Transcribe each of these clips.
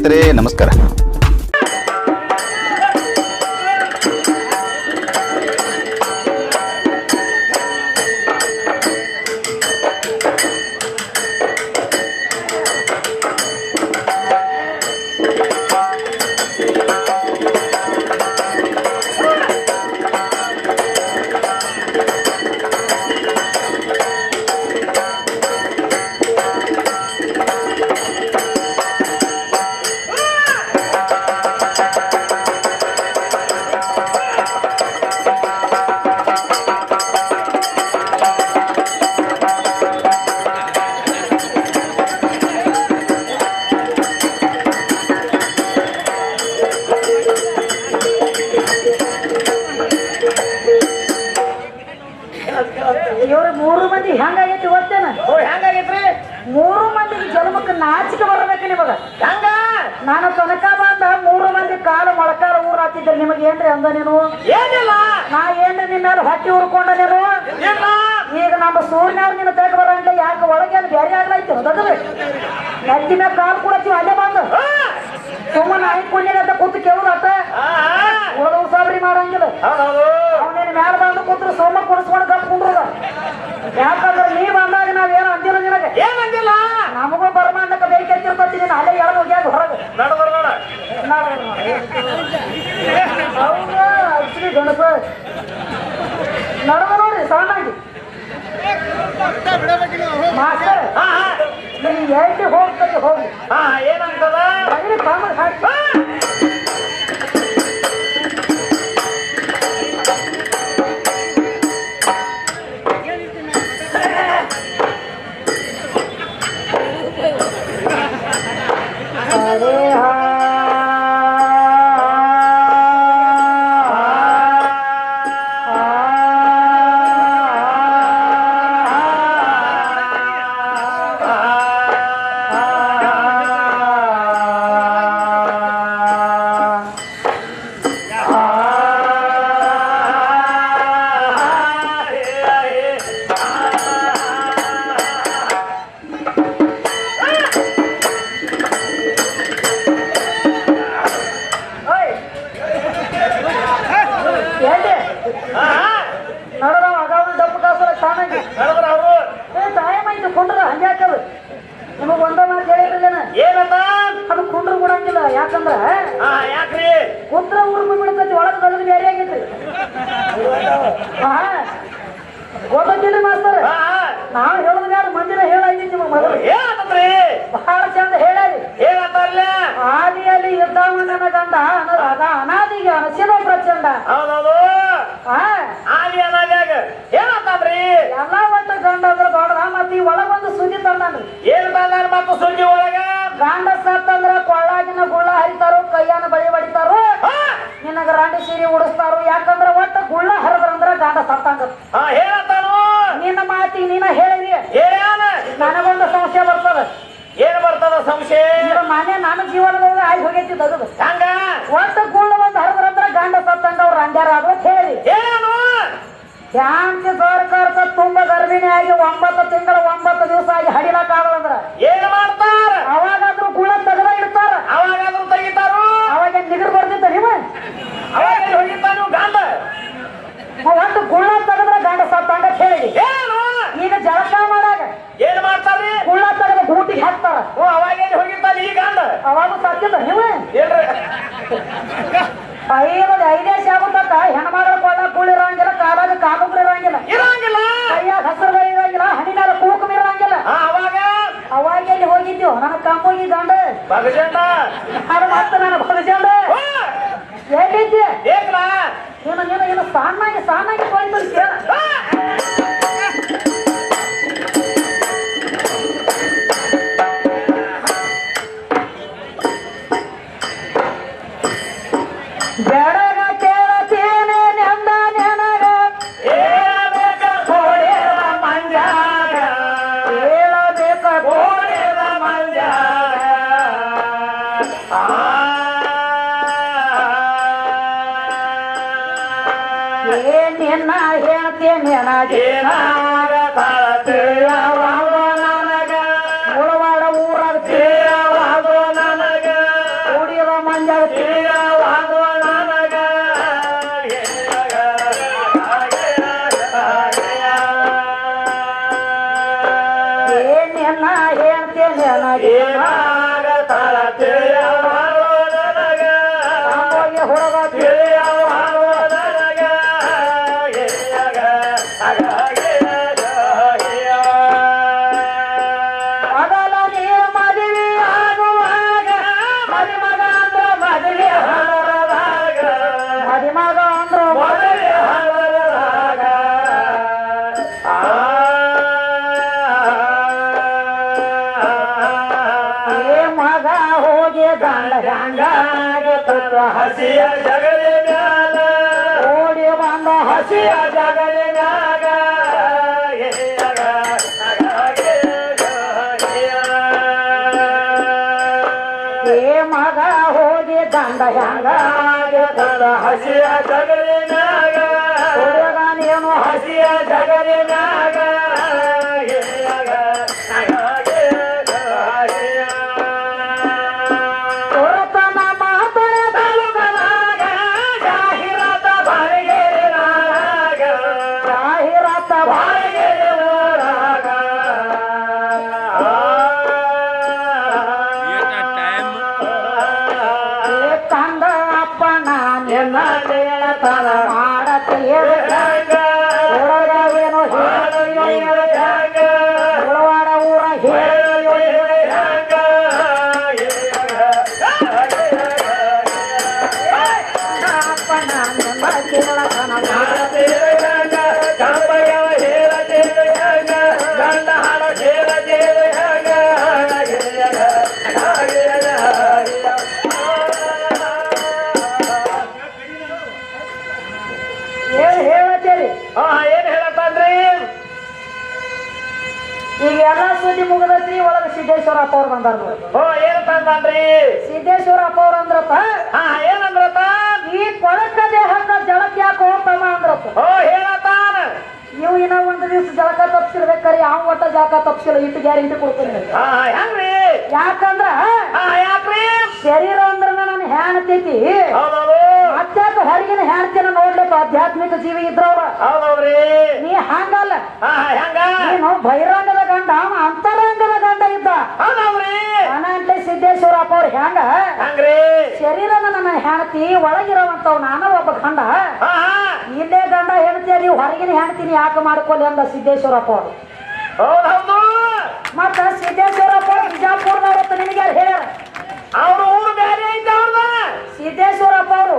ಸ್ನೇಹಿತರೆ ನಮಸ್ಕಾರ. ನೀನು ಈಗ ನಮ್ಮ ಸೂರ್ಯನವ್ರು ನಿನ್ನ ತೆಗ ಬರಂಗಿಲ್ಲ ಯಾಕೆ ಒಳಗೆ ಬೇರೆ ಆಗ್ಲೈತಿ ದೊಡ್ಡದು ಕಾಲ್ ಕೊಡತ್ತೀವಿ ಅಲ್ಲೇ ಬಂದು. ಸುಮ್ಮನೆ ಐದು ಅಂತ ಕೂತು ಕೇಳುದತ್ತ. ಉಳದವ್ ಸಾಬ್ರಿ ಮಾಡಂಗಿಲ್ಲ. ಅವನೇನು ಮ್ಯಾಲ ಬಂದು ಕೂತ್ರು ಸೋಮ ಕುಡಿಸ್ಕೊಂಡು ಕಟ್ಕೊಂಡ್ರದ ಯಾಕಂದ್ರೆ ನೀ ಬಂದಾಗ ನಾವೇನು ಅಂದಿಲ್ಲ ನಿನಗೆ. ಏನಂದಿಲ್ಲ ನಮಗೂ ಬರ್ಮಾಂಡಕ್ಕೆ ಬೇಕೆತ್ತಿರ್ತತಿ ನೀನು ಅಲ್ಲೇ ಎಳ್ದು ಹೋಗ್ಯಾಗ ಹೊರಗೆ. ಹೌದಾ ಅಜ್ಜಿ ಗಣಪ. ನಡದ ನೋಡ್ರಿ ಸಣ್ಣಾಗಿ. ಮಾಸ್ಟರ್ ಹಾ ಹಾ. ನೀನು ಎಲ್ಲಿ ಹೋಗ್ತದೆ ಹೋಗಿ. ಹಾ ಏನಂತದ ಅನಾದಿಗೆ ಅನಸಿದ ಪ್ರಚಂಡ. ಹೌದೌದು. ಆಗಿ ಅನಾಗ್ಯಾಗ ಏನಂತಾನ್ರಿ ಎಲ್ಲ ಒಟ್ಟು ಗಂಡ ಅಂದ್ರೆ ದೊಡ್ಡ ಮತ್ತೆ ಈ ಒಳಗೊಂದು ಸುದ್ದಿ ತಂದಾನ್ರಿ ಏನ್ ತಂದಾರ ಮತ್ತ ಸುದ್ದಿ ಒಳಗ? ಗಂಡ ಸತ್ತಂದ್ರ ಕೊಳ್ಳಾಗಿನ ಗುಳ್ಳ ಹರಿತಾರೋ ಕೈಯಾನ ಬಳಿ ಬಡಿತಾರೋ? ನಿನಗ ರಾಂಡಿ ಸೀರೆ ಉಡಿಸ್ತಾರೋ? ಯಾಕಂದ್ರ ಒಟ್ಟ ಗುಳ್ಳ ಹರಿದ್ರಂದ್ರ ಗಂಡ ಸತ್ತಂಗ ಹೇಳತ್ತಾನು. ನಿನ್ನ ಮಾತಿ ನೀನ ಹೇಳಿರಿ ನನಗೊಂದು ಸಮಸ್ಯೆ ಬರ್ತದ. ಏನ್ ಬರ್ತದ ಸಂಶಯ? ಈಗ ಮನೆ ನನ್ನ ಜೀವನದೊಳಗೆ ಆಗಿ ಹೋಗೈತಿ ತಗದು ಹಂಗ ಒಟ್ಟು ಗುಳ್ಳ ಒಂದು ಹರಿದ್ರಂದ್ರ ಗಂಡ ಅದು ಹೇಳಿ ಏನು ಶಾಂತಿ ಸರ್ಕಾರದ ತುಂಬ ಗರ್ಭಿಣಿ ಆಗಿ ಒಂಬತ್ತು ತಿಂಗಳ ಒಂಬತ್ತು ದಿವಸ ಆಗಿ ಆಗಲಂದ್ರ ಏನ್ ಮಾಡ್ತಾರ? ಅವಾಗಾದ್ರೂ ಗುಳ್ಳ ತೆಗೆದ ಇಡ್ತಾರ? ಅವಾಗಾದ್ರೂ ತೆಗಿತಾರ? ಅವಾಗ ನಿಗರ್ ಬರ್ತಿತ್ತ ನೀವು? ಅವಾಗ ಹೋಗಿತಾನು ಗಂಡ ಒಟ್ಟು ಗುಳ್ಳ ತೆಗೆದ್ರ ಗಂಡ ಸತ್ತಂಗ ಹೇಳಿ ಏನು? ಈಗ ಜಳಕ ಮಾಡಾಗ. ಏನ್ ಮಾಡ್ತಾರ್ರಿ ಗುಳ್ಳ ತೆಗೆದ ಗೂಟಿಗೆ ಹಾಕ್ತಾರ. ಓ ಅವಾಗೇನ್ ಹೋಗಿರ್ತಾನ ಈ ಗಂಡ ಅವಾಗ ಸತ್ತಿದ್ದ ನೀವು? ಏನ್ರಿ ಐದು ಐದೇ ಆಗುತ್ತ ಹೆಣ್ಮಗಳ ಕೂಳಿ ಇರಂಗಿಲ್ಲ ಕಾಲಾಗ ಕಾಲುಗ್ರು ಇರಂಗಿಲ್ಲ. ಇರಂಗಿಲ್ಲ. ಕೈಯಾಗ ಹಸಿರು ಇರಂಗಿಲ್ಲ ಹಣ್ಣಿನಾಗ ಕೂಕು ಇರಂಗಿಲ್ಲ. ಅವಾಗ? ಅವಾಗ ಎಲ್ಲಿ ಹೋಗಿದ್ದೀವಿ ನನ್ನ ಕಮ್ಮಗಿ ಗಂಡ. ಅದು ಮತ್ತೆ ನನ್ನ ಭಗಜಂಡ ಎಲ್ಲಿದ್ದೆ? ಏನು ಏನು ಸಾನ್ನಾಗಿ ಸಾನ್ನಾಗಿ ಹೋಯ್ತು ಕೇಳ ಏನ್ ನಿನ್ನ ಹೇಳ್ತೇನೆ ನನಗ ಏ ಮಗ ಹೋಗಿ ದಂಡ ಹೆಂಗ ಹಸಿಯ ಜಗಲಿನಾಗ. ಹುಡುಗ ಹಸಿಯ ಜಗಲಿ ಅವ್ರು ಬಂದಾರ. ಓ ಏನ್ ತಂದ್ರಿ ಸಿದ್ದೇಶ್ವರಪ್ಪ ಅವ್ರ ಅಂದ್ರಪ್ಪ. ಹಾ ಏನಂದ್ರತ ಈ ಕೊಳಕ ದೇಹದ ಜಳಕ್ ಯಾಕೆ ಹೋಗ್ತಮ್ಮ ಅಂದ್ರಪ್ಪ. ಓ ಹೇಳತಾನ ನೀವು ಇನ್ನ ಒಂದು ದಿವಸ ಜಳಕ ತಪ್ಸಿರ್ಬೇಕಾರೆ ಯಾವ ಒಟ್ಟ ಜಳಕ ತಪ್ಸಿಲ್ಲ ಇಟ್ಟು ಗ್ಯಾರಂಟಿ ಕೊಡ್ತೀನಿ ಹೆಂಗ್ರಿ? ಯಾಕಂದ್ರ ಯಾಕ್ರಿ? ಶರೀರ ಅಂದ್ರ ನನ್ನ ಹೆಣ್ತೈತಿ ಅತ್ಯಾಕ ಹರಿಗಿನ ಹೆಣ್ತಿನ ನೋಡ್ಲಿಕ್ಕೆ ಆಧ್ಯಾತ್ಮಿಕ ಜೀವಿ ಇದ್ರವ್ರ. ನೀ ಹಂಗಲ್ಲ. ನೀನು ಬಹಿರಂಗದ ಗಂಡ ಅಂತರಂಗ ಅಂತರಂಗದ ಗಂಡ ಇದ್ದ. ಅನಂತ ಸಿದ್ದೇಶ್ವರ ಸಿದ್ದೇಶ್ವರಪ್ಪ ಅವ್ರ ಹೆಂಗ? ಶರೀರ ನನ್ನ ಹೆಣತಿ ಒಳಗಿರೋವಂತವ್ ನಾನು ಒಬ್ಬ ಗಂಡ. ಇಲ್ಲೇ ಗಂಡ ಹೆಣತಿಯ ನೀವು ಹೊರಗಿನ ಹೆಣ್ತೀನಿ ಯಾಕೆ ಮಾಡ್ಕೊಳ್ಳಿ ಅಂದ ಸಿದ್ದೇಶ್ವರಪ್ಪ ಅವರು. ಹೌದೌದು. ಮತ್ತ ಸಿದ್ದೇಶ್ವರಪ್ಪ ಅವ್ರು ಬಿಜಾಪುರದವ್ರು ನಿನಗೆ ಯಾರು ಹೇಳ್ಯಾರ? ಅವ್ರ ಊರು ಬೇರೆ ಐತೆ ಅವ್ರದ. ಸಿದ್ದೇಶ್ವರಪ್ಪ ಅವರು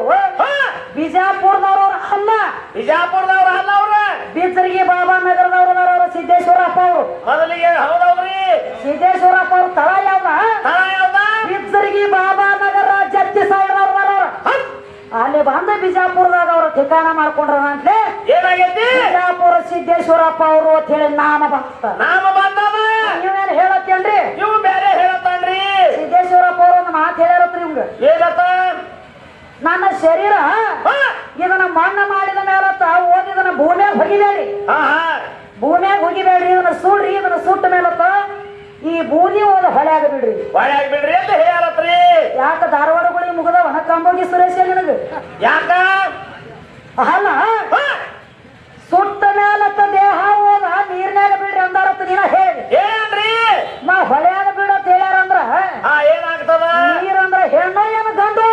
ಬಿಜಾಪುರದವ್ರ ಅಲ್ಲ. ಬಿಜಾಪುರದವ್ರ ಅಲ್ಲ ಅವ್ರ. ಬೀಚರ್ಗಿ ಬಾಬಾ ನಗರದವ್ರು ಅವರು ಸಿದ್ದೇಶ್ವರಪ್ಪ ಅವರು. ಮೊದಲಿಗೆ ಹೌದವ್ರಿ ಸಿದ್ದೇಶ್ವರಪ್ಪ ಅವ್ರ ತಳ ಯಾವ್ದ? ತಳ ಯಾವ್ದ? ಬೀಚರ್ಗಿ ಬಾಬಾ ನಗರ ಜತ್ತಿ ಸಾವಿರದವ್ರು ಹತ್. ಅಲ್ಲಿ ಬಂದ ಬಿಜಾಪುರದಾಗ ಅವ್ರ ಠಿಕಾಣ ಮಾಡ್ಕೊಂಡ್ರ ಅಂತಲೇ ಏನಾಗೈತಿ? ಬಿಜಾಪುರ ಸಿದ್ದೇಶ್ವರಪ್ಪ ಅವರು ಅಂತ ಹೇಳಿ ನಾಮ ಬಂತ. ನಾಮ ಬಂದದ ನೀವೇನು ಹೇಳತ್ತೇನ್ರಿ? ನೀವು ಬೇರೆ ಹೇಳತ್ತಾನ್ರಿ. ಸಿದ್ದೇಶ್ವರಪ್ಪ ಅವ್ರ ಒಂದು ಮಾತು ಹೇಳ್ಯಾರತ್ರಿ ನಿಮ್ಗೆ ಏನತ್ತ? ನನ್ನ ಶರೀರ ಇದನ್ನ ಮಣ್ಣ ಮಾಡಿದ ಮೇಲೆ ಓದಿದ ಭೂಮಿಯಾಗ ಹೊಗಿದೆ ಭೂಮಿಯಾಗ ಹೋಗಿಬೇಡ್ರಿ ಇದನ್ನ ಸುಡ್ರಿ ಇದನ್ನ ಸುಟ್ಟ ಮೇಲಪ್ಪ ಈ ಬೂದಿ ಒಂದು ಹೊಳೆ ಆಗಬಿಡ್ರಿ. ಹೊಳೆ ಬಿಡ್ರಿ ಅಂತ ಹೇಳತ್ರಿ ಯಾಕ ಧಾರವಾಡಗಳಿಗೆ ಮುಗದವ? ಕಂಬೋಗಿ ಸುರೇಶ ನಿನಗ? ಯಾಕ? ಅಲ್ಲ ಸುಟ್ಟ ಮೇಲತ್ತ ದೇಹ ಹೋದ ನೀರ್ನಾಗ ಬಿಡ್ರಿ ಅಂದಾರತ್ತ ನೀನ ಹೇಳಿ. ಏನ್ರಿ ನಾ ಹೊಳ್ಯಾಗ ಬಿಡತ್ ಹೇಳ್ಯಾರ ಅಂದ್ರ ಏನಾಗ್ತದ? ನೀರಂದ್ರ ಹೆಣ್ಣ ಏನು ಗಂಡು?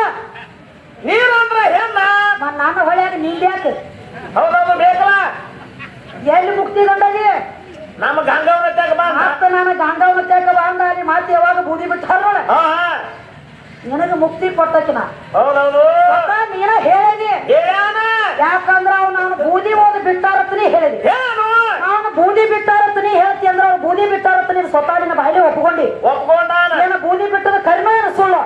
ನೀರಂದ್ರ ಹೆಣ್ಣ? ನಾನು ನನ್ನ ಹೊಳ್ಯಾಗ ನಿಂದ್ಯಾಕ? ಹೌದೌದು ಬೇಕಲ್ಲ ಎಲ್ಲಿ ಮುಕ್ತಿ ಗಂಡಾಗಿ ನಮ್ಮ ಗಂಗಾವನ ತೆಗ ಬಾ ಮತ್ತ ನಾನು ಗಾಂಗವಿದ್ಯಾಗ ಬಾ ಬಂದ ಅಲ್ಲಿ ಮತ್ತೆ ಯಾವಾಗ ಬೂದಿ ಬಿಟ್ಟಾರ ನೋಡ. ನಿನಗ ಮುಕ್ತಿ ಕೊಟ್ಟಕಿನ. ಹೌದೌದು. ನೀನ ಹೇಳಿದಿ. ಯಾಕಂದ್ರ ಅವ್ ನಾನು ಬೂದಿ ಓದಿ ಬಿಟ್ಟಾರತ್ನಿ ಹೇಳಿದಿ. ನಾನು ಬೂದಿ ಬಿಟ್ಟಾರತ್ನಿ ಹೇಳ್ತಿ ಅಂದ್ರ ಅವ್ರು ಬೂದಿ ಬಿಟ್ಟಾರತ್ ನೀನು ಸ್ವತಃ ನಿನ್ನ ಬಾಯಿಲೆ ಒಪ್ಕೊಂಡಿ. ಒಪ್ಕೊಂಡ ನೀನು ಬೂದಿ ಬಿಟ್ಟದ ಕಡಿಮೆ ಸುಳ್ಳು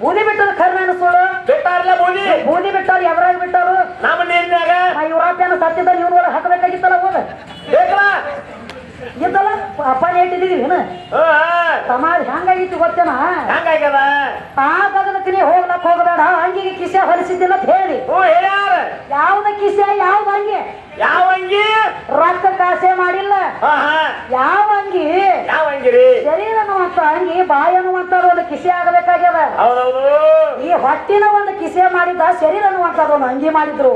ಬೂದಿ ಬಿಟ್ಟದ ಏನು ಸುಳ್ಳು? ಬಿಟ್ಟಾರಲ್ಲ ಬೂದಿ? ಬೂದಿ ಬಿಟ್ಟಾರ ಯಾವಾಗ ಬಿಟ್ಟಾರು? ನಮ್ಮ ನೀರಿನಾಗ ಯುವರಾಪ್ಯನ ಸತ್ಯದ ಇವ್ರ ಹಾಕಬೇಕಾಗಿತ್ತಲ್ಲ ಹೋದ ಬೇಕಲ್ಲ? ಇದ್ದಲ್ಲ ಅಪ್ಪನ ಇಟ್ಟಿದ್ದೀವಿ ಏನು? ಸಮಾಜ ಹೆಂಗಾಗಿತ್ತು ಗೊತ್ತೇನ? ಹೆಂಗಾಗ್ಯದ ಆ ಗಗನಕ್ಕೆ ನೀ ಹೋಗ್ಲಕ್ ಹೋಗಬೇಡ ಅಂಗಿಗೆ ಕಿಸೆ ಹೊಲಿಸಿದ್ದಿಲ್ಲ ಅಂತ ಹೇಳಿ. ಯಾವ್ದ ಕಿಸೆ ಯಾವ್ದು ಅಂಗಿ ಯಾವ ಅಂಗಿ? ರೊಕ್ಕ ಕಾಸೆ ಮಾಡಿಲ್ಲ. ಯಾವ ಅಂಗಿ? ಯಾವ ಅಂಗಿರಿ ಶರೀರ ಅನ್ನುವಂತ ಅಂಗಿ ಬಾಯಿ ಅನ್ನುವಂಥದ್ದು ಒಂದು ಕಿಸೆ ಆಗಬೇಕಾಗ್ಯದ. ಈ ಹೊಟ್ಟಿನ ಒಂದು ಕಿಸೆ ಮಾಡಿದ್ದ ಶರೀರ ಅನ್ನುವಂಥದ್ದು ಒಂದು ಅಂಗಿ ಮಾಡಿದ್ರು.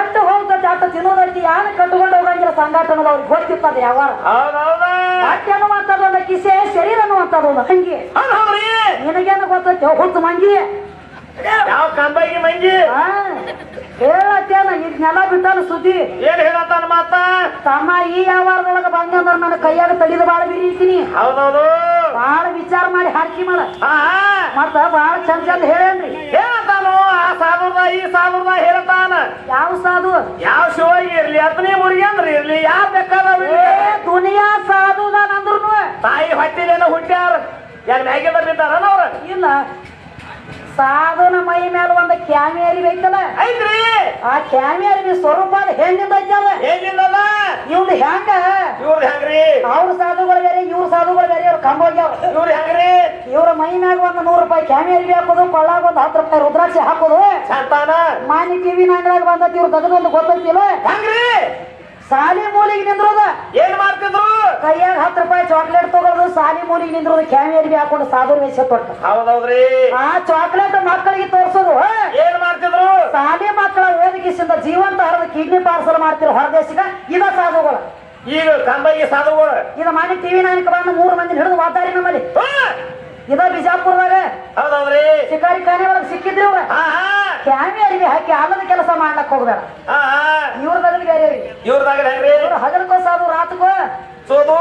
ಎಷ್ಟು ಹೋಗ್ತದೆ ಅಷ್ಟು ತಿನ್ನೋದೈತಿ ಯಾರು ಕಟ್ಕೊಂಡು ಹೋಗಂಗಿಲ್ಲ ಸಂಘಟನದ ಅವ್ರಿಗೆ ಗೊತ್ತಿರ್ತದೆ ಯಾವಾರ ಹೌದೌದ ಹೊಟ್ಟೆ ಅನ್ನುವಂಥದ್ದು ಒಂದು ಕಿಸೆ ಶರೀರ ಅನ್ನುವಂಥದ್ದು ಒಂದು ಅಂಗಿ. ನಿನಗೇನು ಗೊತ್ತೈತೆ ಹುಟ್ಟು ಮಂಗಿ? ಯಾವ ಕಂಬಾಗಿ ಆ, ಹೇಳತ್ತೇನ ನೆಲ ಬಿಟ್ಟಲ್ಲ ಸುದ್ದಿ. ಏನ್ ಹೇಳತ್ತಾನ ಮಾತ? ತಮ್ಮ ಈ ವ್ಯವಹಾರದೊಳಗ ಬಂದಂದ್ರ ನನ್ನ ಕೈಯಾಗ ತಡಿದ ಬಾಳ ಬಿರಿತೀನಿ ಹೌದೌದು. ಬಾಳ ವಿಚಾರ ಮಾಡಿ ಹಾಕಿ ಮಾಡ. ಮತ್ತ ಬಾಳ ಚಂದ ಚಂದ ಹೇಳೇನ್ರಿ. ಹೇಳತಾನು ಆ ಸಾವಿರದ ಈ ಸಾವಿರದ ಹೇಳ್ತಾನ ಯಾವ ಸಾಧು? ಯಾವ ಶಿವಾಗಿ ಇರ್ಲಿ ಅತನೇ ಮುರುಗಿ ಅಂದ್ರೆ ಇರ್ಲಿ? ಯಾವ ಬೇಕಾದ ದುನಿಯಾ ಸಾಧುದಾನ ಅಂದ್ರುನು ತಾಯಿ ಹೊಟ್ಟಿಲೇನ ಹುಟ್ಟ್ಯಾರ. ಯಾರ ಮ್ಯಾಗೆ ಬರ್ಲಿದ್ದಾರ ಅವ್ರ? ಇಲ್ಲ. ಸಾಧುನ ಮೈ ಮೇಲೆ ಒಂದು ಕ್ಯಾಮಿ ಅರಿವಿ ಐತಲ್ಲ ಐತ್ರಿ. ಆ ಕ್ಯಾಮಿ ಅರಿವಿ ಸ್ವರೂಪ ಅದು ಹೆಂಗಿಂದ ಇವ್ರು ಏನಿಲ್ಲದ ಇವ್ದು ಹೆಂಗ? ಇವ್ರ ಹೆಂಗ್ರಿ? ಅವ್ರ ಸಾಧುಗಳು ಬೇರೆ ಇವ್ರ ಸಾಧುಗಳು ಬೇರೆ ಅವ್ರ ಕಂಬೋಗ್ಯಾವ ಇವ್ರು ಹೆಂಗ್ರಿ? ಇವ್ರ ಮೈ ಮ್ಯಾಗ ಒಂದು ನೂರು ರೂಪಾಯಿ ಕ್ಯಾಮಿ ಅರಿವಿ ಹಾಕೋದು ಕೊಳ್ಳಾಗ ಒಂದು ಹತ್ತು ರೂಪಾಯಿ ರುದ್ರಾಕ್ಷಿ ಹಾಕೋದು. ಸಂತಾನ. ಮಾನಿ ಟಿವಿ ನಾಂಗ್ರಾಗ ಬಂದತಿ ಇವ್ರ ಗದಗೊಂದು ಗೊತ್ತೈತಿಲ್ಲ? ಹೆಂಗ್ರಿ? ಸಾಲಿ ಮೂಲಿಗೆ ನಿಂದ್ರೋದ? ಏನ್ ಮಾಡ್ತಿದ್ರು? ಕೈಯಾಗ ಹತ್ತು ರೂಪಾಯಿ ಚಾಕ್ಲೇಟ್ ತಗೊಳ್ಳೋದು ಸಾಲಿ ಮೂಲಿಗೆ ನಿಂದ್ರೋದು ಕ್ಯಾಮಿ ಅರಿವಿ ಹಾಕೊಂಡು ಸಾಧು ವೇಷ ತೊಟ್ಟು. ಹೌದೌದ್ರಿ. ಆ ಚಾಕ್ಲೇಟ್ ಮಕ್ಕಳಿಗೆ ತೋರ್ಸೋದು ಏನ್ ಮಾಡ್ತಿದ್ರು? ಸಾಲಿ ಮಕ್ಕಳ ಓದಿಗೆಸಿಂದ ಜೀವಂತ ಹರಿದ ಕಿಡ್ನಿ ಪಾರ್ಸಲ್ ಮಾಡ್ತಿರೋ ಹೊರದೇಶಿಗ ಇದ ಸಾಧುಗಳು. ಈಗ ಕಂಬೈಗೆ ಸಾಧುಗಳು. ಇದ ಮನೆ ಟಿವಿ ನಾಯಕ ಬಂದು ಮೂರು ಮಂದಿ ಹಿಡಿದು ವಾತಾರಿ ನಮ್ಮಲ್ಲಿ. ಇದ ಬಿಜಾಪುರದಾಗ ಹೌದೌದ್ರಿ. ಶಿಕಾರಿ ಖಾನೆ ಒಳಗೆ ಸಿಕ್ಕಿದ್ರಿ ಇವ್ರ ಹಾ ಅರಿವಿ ಹಾಕಿ ಆಲದ ಕೆಲಸ ಮಾಡ್ಲಕ್ ಹೋಗ್ಬೇಡ. ಹಾ ಹಾ ಇವ್ರ ಬದಲು ಬೇರೆ. ಇವ್ರದಾಗ ಹೆಂಗ್ರಿ? ಇವ್ರು ಹಗಲಕ್ಕೋ ಸಾಧು ರಾತ್ಕೋ. ಸೋದು.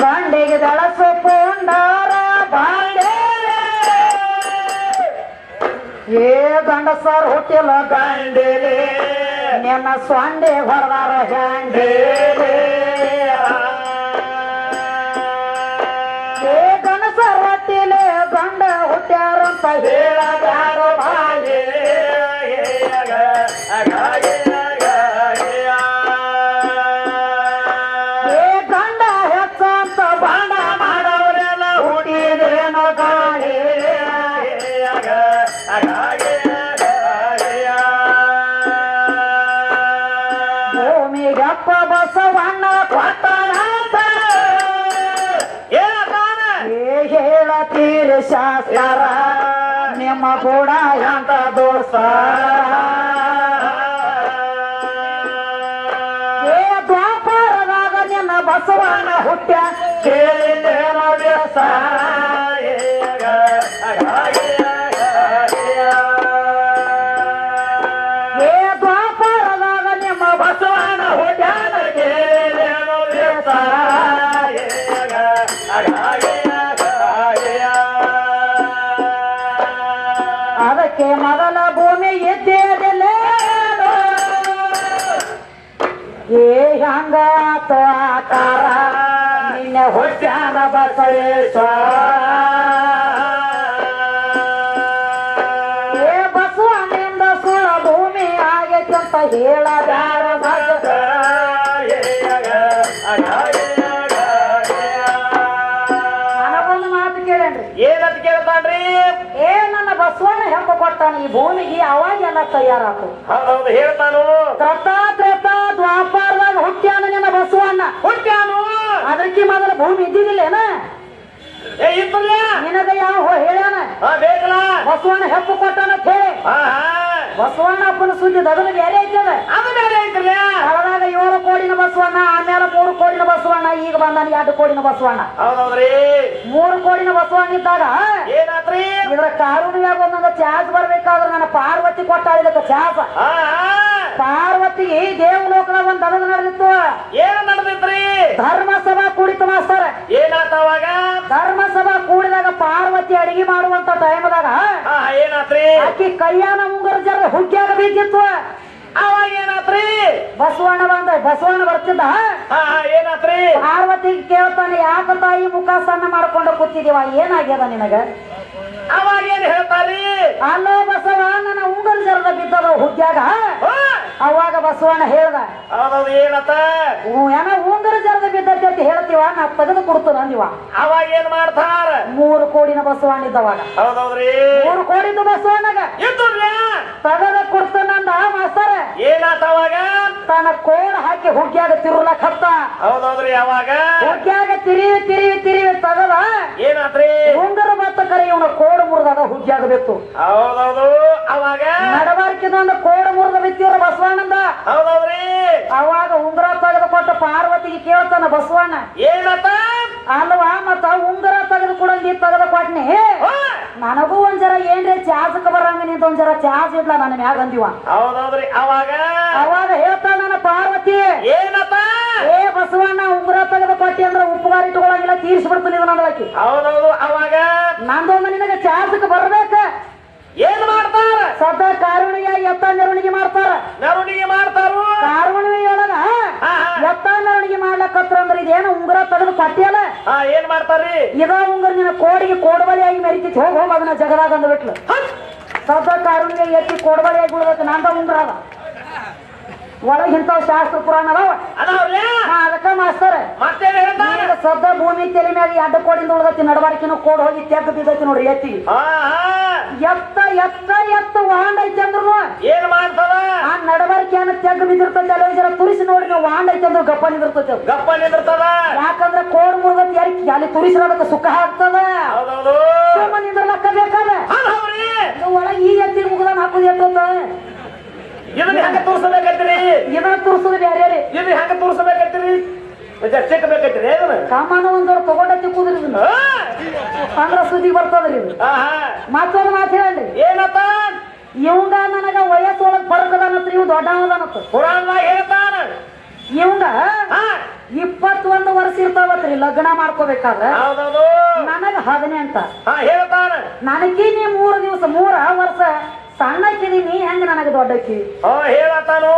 ಬಾಂಡೆಗೆ ದಳಸು ಪೋಂಡಾರ ಬಾಂಡೆ. ಏ ಗಂಡ ಸಾರ್ ಹುಟ್ಟಿಲ್ಲ ಗಂಡೇಲೆ ನಿನ್ನ ಸ್ವಾಂಡೆ ಹೊರದಾರ ಹ್ಯಾಂಡೆ ಏ ಗಂಡಸಾರ್ ಹೊಟ್ಟಿಲೆ ಗಂಡ ಹುಟ್ಟ್ಯಾರಂತ ಹೇಳಬ್ಯಾಡ ಶಾಸ್ತ್ರ. ನಿಮ್ಮ ಕೂಡ ಅಂತ ದೋಷ ಏ ದ್ವಾಪಾರದಾಗ ನಿನ್ನ ಬಸವನ ಹುಟ್ಟ ಏ ಹಂಗ ಆಕಾರ ನಿನ್ನೆ ಹುಟ್ಟ್ಯಾನ ಬಸವೇಶ್ವರ ಏ ಬಸವನಿಂದ ಸುಳ ಭೂಮಿ ಆಗೈತಂತ ಹೇಳದಾರ ಕೇಳೇನ್ರಿ ಏನಂತ ಕೇಳ್ತಾನ್ರಿ ಏ ನನ್ನ ಬಸವನ ಹೆಂಗ ಕೊಟ್ಟಾನ? ಈ ಭೂಮಿಗೆ ಅವಾಗ ಎಲ್ಲ ತಯಾರಾತು. ಹೌದೌದು ಹೇಳ್ತಾನು ತ್ರತ ತ್ರೇತ ದ್ವಾಪಾರದಾಗ ಹುಟ್ಟ್ಯಾನ ನಿನ್ನ ಬಸವಣ್ಣ. ಹುಟ್ಟ್ಯಾನು. ಅದಕ್ಕೆ ಮೊದಲ ಭೂಮಿ ಇದ್ದಿದ್ದಿಲ್ಲೇನ ಏ ನಿನಗ ಯಾವ ಹೇಳ್ಯಾನ? ಬೇಕಲ್ಲ. ಬಸವಣ್ಣ ಹೆಪ್ಪು ಕೊಟ್ಟಾನ ಅಂತ ಹೇಳಿ. ಹಾ ಹಾ ಬಸವಣ್ಣ ಅಪ್ಪನ ಸುದ್ದಿ ದಗನ ಬೇರೆ ಐತದ? ಅದು ಬೇರೆ ಐತ್ರಲ್ಲ ಕಳೆದಾಗ ಏಳು ಕೋಡಿನ ಬಸವಣ್ಣ ಆಮೇಲೆ ಮೂರು ಕೋಡಿನ ಬಸವಣ್ಣ ಈಗ ಬಂದಾನ ಎರಡು ಕೋಡಿನ ಬಸವಣ್ಣ. ಹೌದೌದ್ರಿ. ಮೂರು ಕೋಡಿನ ಬಸವಣ್ಣ ಇದ್ದಾಗ ಏನಾತ್ರಿ? ಇದ್ರ ಕಾನೂನಿನಾಗ ಒಂದೊಂದು ಚಾರ್ಜ್ ಬರ್ಬೇಕಾದ್ರೆ ನನ್ನ ಪಾರ್ವತಿ ಕೊಟ್ಟ ಇದಕ್ಕೆ ಚಾರ್ಜ್. ಹಾ ದೇವಲೋಕದ ಒಂದ್ ದಗದ ನಡೆದಿತ್ತು. ಏನ್ ನಡೆದಿತ್ರಿ? ಧರ್ಮಸಭಾ ಕೂಡಿತು ಮಾಸ್ತರ್. ಏನಾತವಾಗ ಧರ್ಮಸಭಾ ಕೂಡಿದಾಗ ಪಾರ್ವತಿ ಅಡಿಗೆ ಮಾಡುವಂತ ಟೈಮ್ದಾಗ ಏನಾತ್ರಿ? ಅಕ್ಕಿ ಕೈಯಾನ ಮುಂಗರ ಜರ ಹುಗ್ಗ್ಯಾಗ ಬಿದ್ದಿತ್ತು. ಅವಾಗ ಏನಾತ್ರಿ? ಬಸವಣ್ಣ ಬಂದ ಬಸವಣ್ಣ ಬರ್ತಿದ್ದ. ಏನಾತ್ರಿ? ಪಾರ್ವತಿ ಕೇಳ್ತಾನೆ ಯಾಕ ತಾಯಿ ಮುಖ ಸಣ್ಣ ಮಾಡ್ಕೊಂಡು ಕೂತಿದೀವ ಏನಾಗ್ಯದ ನಿನಗ? ಅವಾಗ ಏನ್ ಹೇಳ್ತಾರಿ? ಅಲ್ಲೋ ಬಸವ ನನ್ನ ಉಂಗಲ್ ಜರದ ಬಿದ್ದದ ಹುಗ್ಗ್ಯಾಗ ಅವಾಗ ಬಸವಣ್ಣ ಹೇಳ್ದ ಅದದು ಏನತ ಏನೋ ಉಂಗರ ಜರದ ಬಿದ್ದೈತಿ ಅಂತ ಹೇಳ್ತೀವ ನಾ ತೆಗೆದು ಕೊಡ್ತು ಅಂದಿವ. ಅವಾಗ ಏನ್ ಮಾಡ್ತಾರ? ಮೂರು ಕೋಡಿನ ಬಸವಣ್ಣ ಇದ್ದವಾಗ. ಹೌದೌದ್ರಿ? ಮೂರು ಕೋಡಿದ್ದು ಬಸವಣ್ಣಗ. ತಗದ ಕೊಡ್ತಾನಂದ ಮಾಸ್ತರ. ಏನಾತ ಅವಾಗ? ತನ್ನ ಕೋಡ್ ಹಾಕಿ ಹುಗ್ಗ್ಯಾಗ ತಿರುಲಕ್ ಹತ್ತ. ಹೌದೌದ್ರಿ ಅವಾಗ? ಹುಗ್ಗ್ಯಾಗ ತಿರಿವಿ ತಿರಿವಿ ತಿರಿವಿ ತಗದ ಏನಾತ್ರಿ? ಉಂಗರ ಮತ್ತ ಕರೆ ಆಗಬೇಕು ಹೌದೌದು ಅವಾಗ? ನಡಬಾರ್ಕಿದೊಂದು ಕೋಡ ಮುರಿದ ಬಿತ್ತಿವ್ರ ಬಸವಣ್ಣಂದ ಹೌದೌದ್ರಿ. ಅವಾಗ ಉಂಗುರ ತೆಗೆದುಕೊಟ್ಟ ಪಾರ್ವತಿಗೆ ಕೇಳ್ತಾನ ಬಸವಣ್ಣ ಏನಪ್ಪ ಅಲ್ವಾ ಮತ್ತ ಉಂಗುರ ತೆಗೆದು ಕೊಡಂಗಿ ತೆಗೆದು ಕೊಟ್ನಿ ನನಗೂ ಒಂದ್ ಜರ ಏನ್ರಿ ಚಾಸಕ ಬರಂಗ ನಿಂತ ಒಂದ್ ಜರ ಚಾಸ್ ಇಡ್ಲ ನನ್ನ ಮ್ಯಾಗ ಅಂದಿವ ಹೌದೌದ್ರಿ ಅವಾಗ? ಅವಾಗ ಹೇಳ್ತಾನ ನನ್ನ ಪಾರ್ವತಿ. ಏನತ್ತ ಏ ಬಸವಣ್ಣ ಉಂಗುರ ತೆಗೆದು ಕೊಟ್ಟಿ ಅಂದ್ರೆ ಉಪ್ಪುಗಾರ ಇಟ್ಕೊಳಂಗಿಲ್ಲ ತೀರ್ಸ್ಬಿಡ್ತೀನಿ ಇದು ನನ್ನ ಹೌದೌದು ಅವಾಗ? ನಂದೊಂದು ನಿನಗೆ ಚಾಸಕ ಬರ್ಬೇಕ. ಏನ್ ಮಾಡ್ತಾರ ಕಾರುಣಿಗೆ ಎತ್ತ ಮೆರವಣಿಗೆ ಮಾಡ್ತಾರ? ಮೆರವಣಿಗೆ ಮಾಡ್ತಾರು. ಹಾ. ಎತ್ತ ಮೆರವಣಿಗೆ ಮಾಡ್ಲಕತ್ರ ಅಂದ್ರೆ ಇದೇನು ಉಂಗುರ ತೆಗೆದು ಕೊಟ್ಟಿಯಲ್ಲ ಏನ್ ಮಾಡ್ತಾರ್ರಿ? ಇದ ಉಂಗುರ ನಿನ್ನ ಕೋಡಿಗೆ ಕೋಡಬಲಿಯಾಗಿ ಮೆರಿತಿತ್ತು ಹೋಗಿ ಹೋಗಿ ಅದನ್ನ ಜಗದಾಗ ಅಂದ್ಬಿಟ್ಲು. ಬಿಟ್ಲು ಸದಾ ಕಾರುಣಿಗೆ ಎತ್ತಿ ಕೋಡಬಲಿಯಾಗಿ ಬಿಡ್ಬೇಕು ನಂದ ಉಂಗುರ ಅದ. ಒಳಗೆ ಇಂಥವ್ ಶಾಸ್ತ್ರ ಪುರಾಣ ಅದಾವ. ಅದಕ್ಕ ಮಾಸ್ತರ. ಸದ್ದ ಭೂಮಿ ತಲೆ ಮ್ಯಾಗ ಎಡ್ಡ ಕೋಡಿಂದ ಉಳ್ದತಿ. ನಡಬಾರ್ಕಿನ ಕೋಡ್ ಹೋಗಿ ತೆಗ್ದು ಬಿದ್ದೈತಿ ನೋಡ್ರಿ ಎತ್ತಿ ಎತ್ತ ಎತ್ತ ಎತ್ತ ವಾಂಡ್ ಐತಿ ಅಂದ್ರು ಏನ್ ಮಾಡ್ತದ? ಆ ನಡವರಿಕೆ ಏನ ತೆಗ್ ಬಿದ್ದಿರ್ತೈತಿ ಅಲ್ಲ ಜರ ತುರಿಸಿ ನೋಡಿ ನೀವು ವಾಂಡ್ ಐತಿ ಅಂದ್ರೆ ಗಪ್ಪ ನಿಂದಿರ್ತೈತಿ. ಗಪ್ಪ ನಿಂದಿರ್ತದ? ಯಾಕಂದ್ರೆ ಕೋಡ್ ಮುರ್ದೈತಿ ಯಾರಿಗೆ ಅಲ್ಲಿ ತುರಿಸಿರೋದಕ್ಕೆ ಸುಖ ಆಗ್ತದ? ಸುಮ್ಮ ನಿಂದ್ರಲಕ್ಕ ಬೇಕಾದ? ಒಳಗೆ ಈ ಎತ್ತಿ ಮುಗ್ದ ಹಾಕುದು ಎತ್ತ ಇದನ್ನ ಹೆಂಗ ತೋರ್ಸಬೇಕಂತೀರಿ? ಇದನ್ನ ತುರ್ಸುದು ಬೇರೆ ಇದು ಹೆಂಗ ತೋರ್ಸಬೇಕಂತೀರಿ? ಚಿಕ್ಕಬೇಕಂತೀರಿ ಇದನ್ನ ಸಾಮಾನು ಒಂದವ್ರು ತಗೊಂಡ ತಿಕ್ಕುದ್ರಿ ಇದನ್ನ ಅಂದ್ರ ಸುದ್ದಿ ಬರ್ತದ್ರಿ ಇದು. ಮತ್ತೊಂದು ಮಾತು ಹೇಳಿ. ಏನತ್ತ ಇವಂಗ ನನಗ ವಯಸ್ಸೊಳಗ್ ಬರಕದಾನತ್ರ ಇವ್ ದೊಡ್ಡವದಾನತ್ತ ಪುರಾಣದಾಗ ಹೇಳ್ತಾನ. ಇವಂಗ ಇಪ್ಪತ್ತೊಂದು ವರ್ಷ ಇರ್ತಾವತ್ರಿ ಲಗ್ನ ಮಾಡ್ಕೋಬೇಕಾದ್ರ. ನನಗ ಹದಿನೆಂಟ. ಹೇಳ್ತಾನ. ನನಗೀ ನೀ ಮೂರು ದಿವಸ ಮೂರ ವರ್ಷ ಸಣ್ಣಕ್ಕಿದಿ ನೀ ಹೆಂಗ ನನಗ ದೊಡ್ಡಕ್ಕಿ? ಹಾ ಹೇಳತ್ತಾನು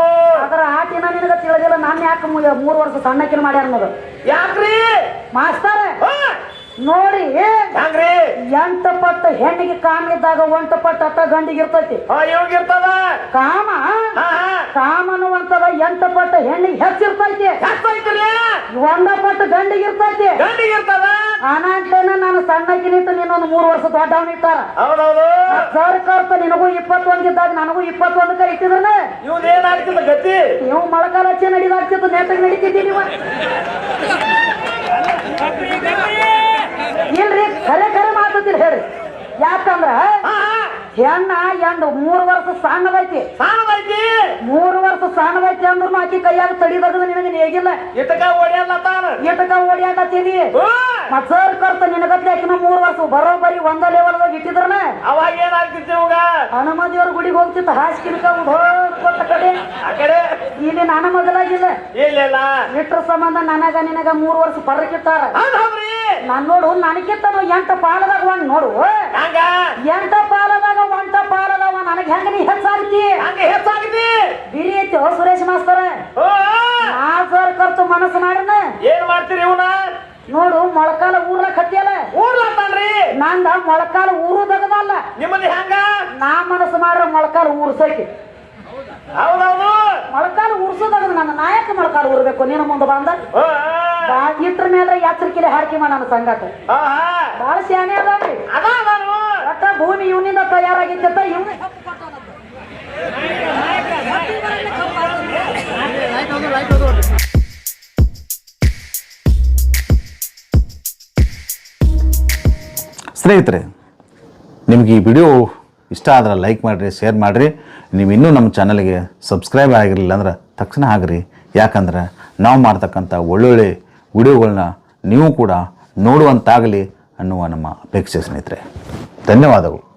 ಅದರ ಆಟಿನ ನಿನಗ ತಿಳಿದಿಲ್ಲ ನಾನು ಯಾಕೆ ಮೂರು ವರ್ಷ ಸಣ್ಣಕ್ಕಿನ ಮಾಡ್ಯಾರ ಅನ್ನೋದು. ಯಾಕ್ರಿ? ಮಾಸ್ತರ. ನೋಡಿ ಹೆಂಗ್ರಿ? ಎಂಟ ಪಟ್ಟ ಹೆಣ್ಣಿಗೆ ಕಾಮ ಇದ್ದಾಗ ಒಂಟ ಪಟ್ಟ ಅತ್ತ ಗಂಡಿಗೆ ಇರ್ತೈತಿ. ಇರ್ತದ? ಕಾಮ? ಹಾ ಹಾ. ಕಾಮ ಅನ್ನುವಂಥದ ಎಂಟ ಪಟ್ಟ ಹೆಣ್ಣಿಗೆ ಹೆಚ್ಚಿರ್ತೈತಿ ಒಂದ ಪಟ್ಟ ಗಂಡಿಗೆ ಇರ್ತೈತಿ. ಗಂಡಿಗೆ ಇರ್ತದ? ಅನಾಂಟೇನ ನಾನು ಸಣ್ಣಕ್ಕಿನಿಂತ ನಿನ್ನೊಂದು ನೀನೊಂದು ಮೂರು ವರ್ಷ ದೊಡ್ಡವನಿಟ್ಟಾರ ಹೌದೌದು. ಸರ್ಕಾರತ ನಿನಗೂ ಇಪ್ಪತ್ತೊಂದಿದ್ದಾಗ ನನಗೂ ಇಪ್ಪತ್ತೊಂದು ಇಟ್ಟಿದ್ರನ ಇವ್ನ ಏನಾಗ್ತದ ಗತಿ? ನೀವು ಮೊಳಕಾಲ ಹಚ್ಚಿ ನಡಿದಾಗ್ತಿತ್ತು ನೆಟ್ಟಗೆ ನಡೀತಿದ್ದಿ ನೀವು. ಇಲ್ರಿ ಖರೆ ಖರೆ ಮಾತುತ್ತಿಲ್ಲ ಹೇಳ್ರಿ. ಯಾಕಂದ್ರ ಹೆಣ್ಣ ಎಂಡ್ ಮೂರು ವರ್ಷ ಸಣ್ಣದೈತಿ. ಸಾಣದೈತಿ ಮೂರು ವರ್ಷ ಸಣ್ಣದೈತಿ ಅಂದ್ರೂ ಆಕಿ ಕೈಯಾಗ ತಡಿದಾಗ ನಿನಗೆ ನೇಗಿಲ್ಲ ಇಟಕ ಓಡಿಯಲ್ಲತ್ತಾನ ಇಟಕ ಓಡಿಯಾಕತ್ತೀನಿ. ಮತ್ ಸರ್ ಕರ್ತ ನಿನಗತ್ತೆ ಆಕಿನ ಮೂರು ವರ್ಷ ಬರೋಬ್ಬರಿ ಒಂದ ಲೆವೆಲ್ದಾಗ ಇಟ್ಟಿದ್ರನ? ಅವಾಗ ಏನಾಗ್ತಿತ್ತು ಇವಾಗ? ದೇವ್ರ ಗುಡಿಗೆ ಹೋಗ್ತಿತ್ತು ಹಾಸಿಗೆ ಕೊಟ್ಟ ಕಡೆ. ಆ ಕಡೆ? ಇಲ್ಲಿ ನನ್ನ ಮಗಲಾಗಿಲ್ಲ. ಇಲ್ಲ ಇಲ್ಲ. ಇಟ್ರ ಸಂಬಂಧ ನನಗ ನಿನಗ ಮೂರು ವರ್ಷ ಪರಕಿತ್ತಾರ ನಾನ್ ನೋಡು ನನಗಿತ್ತ ಎಂಟ ಪಾಲದಾಗ ಒಂದ್ ನೋಡು. ಹಂಗ? ಎಂಟ ಹೆಂಗ ನೀ ಹೆಚ್ಚಾಗ್ತಿ ಹಂಗ ಹೆಚ್ಚಾಗಿದೆ ಬಿರಿ ಐತಿ ಸುರೇಶ್ ಮಾಸ್ತರ. ಓ ನಾ ಸರ್ ಕರ್ತು ಮನಸ್ಸು ಮಾಡಿನ ಏನ್ ಮಾಡ್ತೀರಿ ಇವನ ನೋಡು ಮೊಳಕಾಲ ಊರ್ಲ ಕತ್ತಿಯಲ್ಲ ಊರ್ಲತ್ತಾನ್ರಿ ನಂದ ಮೊಳಕಾಲ ಊರು ತಗದಲ್ಲ. ನಿಮ್ಮದು ಹೆಂಗ? ನಾ ಮನಸ್ಸು ಮಾಡ್ರ ಮೊಳಕಾಲ ಊರ್ಸಕ್ಕೆ ಹೌದೌದು. ಮೊಳಕಾಲ ಉರ್ಸೋದಾಗ ನನ್ನ ನಾಯಕ ಮೊಳಕಾಲ ಉರ್ಬೇಕು ನೀನು ಮುಂದೆ ಬಂದ. ಇಟ್ರ ಮೇಲೆ ಎಚ್ಚರಿಕೆಲೆ ಹಾಕಿ ಮಾಡ ನನ್ನ ಸಂಗಾಟ. ಬಹಳ ಶಾನೆ ಅದಾನ್ರಿ ಅದ ಒಟ್ಟ ಭೂಮಿ ಇವನಿಂದ ತಯಾರಾಗಿತ್ತ ಇವ್ ಸ್ನೇಹಿತರೆ, ನಿಮಗೆ ಈ ವಿಡಿಯೋ ಇಷ್ಟ ಆದ್ರೆ ಲೈಕ್ ಮಾಡಿರಿ, ಶೇರ್ ಮಾಡಿರಿ. ನೀವು ಇನ್ನೂ ನಮ್ಮ ಚಾನಲ್ಗೆ ಸಬ್ಸ್ಕ್ರೈಬ್ ಆಗಿರಲಿಲ್ಲ ಅಂದ್ರೆ ತಕ್ಷಣ ಆಗಿರಿ ಯಾಕಂದ್ರೆ ನಾವು ಮಾಡ್ತಕ್ಕಂಥ ಒಳ್ಳೊಳ್ಳೆ ವಿಡಿಯೋಗಳನ್ನ ನೀವು ಕೂಡ ನೋಡುವಂತಾಗಲಿ ಅನ್ನುವ ನಮ್ಮ ಅಪೇಕ್ಷೆ ಸ್ನೇಹಿತರೆ. ಧನ್ಯವಾದಗಳು.